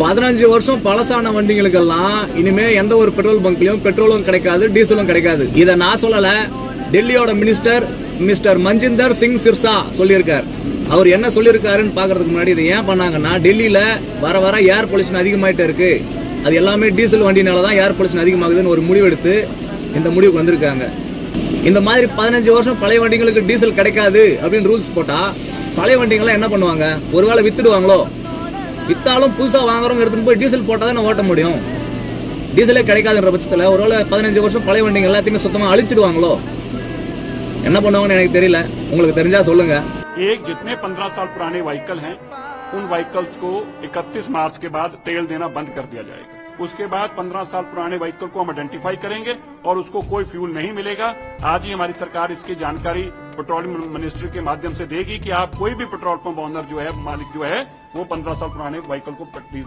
பதினஞ்சு வருஷம் பழசான வண்டிகளுக்கெல்லாம் இனிமே எந்த ஒரு பெட்ரோல் பங்க்லயும் பெட்ரோலும் கிடைக்காது டீசலும் கிடைக்காது. இதை நான் சொல்லல. டெல்லியோட மினிஸ்டர் மிஸ்டர் மஞ்சிந்தர் சிங் சிர்சா சொல்லியிருக்கார். அவர் என்ன சொல்லியிருக்காருன்னு பார்க்கறதுக்கு முன்னாடி இதை ஏன் பண்ணாங்கன்னா டெல்லியில வர வர ஏர் பொல்யூஷன் அதிகமாயிட்டே இருக்கு. அது எல்லாமே டீசல் வண்டினால தான் ஏர் பொல்யூஷன் அதிகமாகுதுன்னு ஒரு முடிவெடுத்து இந்த முடிவுக்கு வந்திருக்காங்க. இந்த மாதிரி பதினஞ்சு வருஷம் பழைய வண்டிகளுக்கு டீசல் கிடைக்காது அப்படின்னு ரூல்ஸ் போட்டா பழைய வண்டிகள்லாம் என்ன பண்ணுவாங்க? ஒருவேளை வித்துடுவாங்களோ? வித்தாலும் புதுசா வாங்குறவங்க எடுத்துட்டு போய் டீசல் போட்டா தான் ஓட்ட முடியும் டீசலே கிடைக்காதுன்ற பட்சத்துல ஒருவேளை பதினஞ்சு வருஷம் பழைய வண்டிங்க எல்லாத்தையுமே சுத்தமா அழிச்சிடுவாங்களோ என்ன பண்ணுவாங்கன்னு எனக்கு தெரியல உங்களுக்கு தெரிஞ்சா சொல்லுங்க एक जितने 15 साल पुराने व्हीकल हैं उन व्हीकल्स को 31 मार्च के बाद तेल देना बंद कर दिया जाएगा उसके बाद 15 साल पुराने व्हीकल को हम आइडेंटिफाई करेंगे और उसको कोई फ्यूल नहीं मिलेगा। आज ही हमारी सरकार इसकी जानकारी पेट्रोलियम मिनिस्ट्री के माध्यम से देगी कि आप कोई भी पेट्रोल पंप ऑनर जो है, मालिक जो है, वो 15 साल पुराने व्हीकल को डीजल